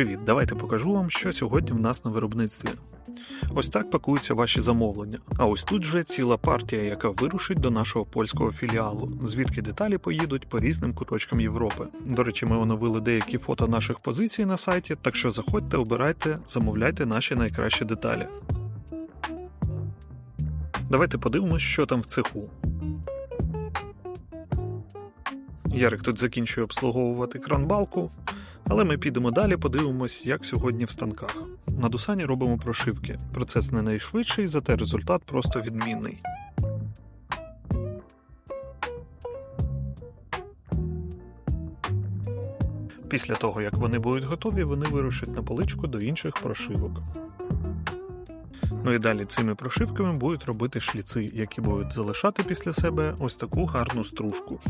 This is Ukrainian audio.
Привіт, давайте покажу вам, що сьогодні в нас на виробництві. Ось так пакуються ваші замовлення. А ось тут же ціла партія, яка вирушить до нашого польського філіалу, звідки деталі поїдуть по різним куточкам Європи. До речі, ми оновили деякі фото наших позицій на сайті, так що заходьте, обирайте, замовляйте наші найкращі деталі. Давайте подивимось, що там в цеху. Ярик тут закінчує обслуговувати кранбалку, але ми підемо далі, подивимось, як сьогодні в станках. На Дусані робимо прошивки. Процес не найшвидший, зате результат просто відмінний. Після того, як вони будуть готові, вони вирушать на поличку до інших прошивок. Ну і далі цими прошивками будуть робити шліци, які будуть залишати після себе ось таку гарну стружку.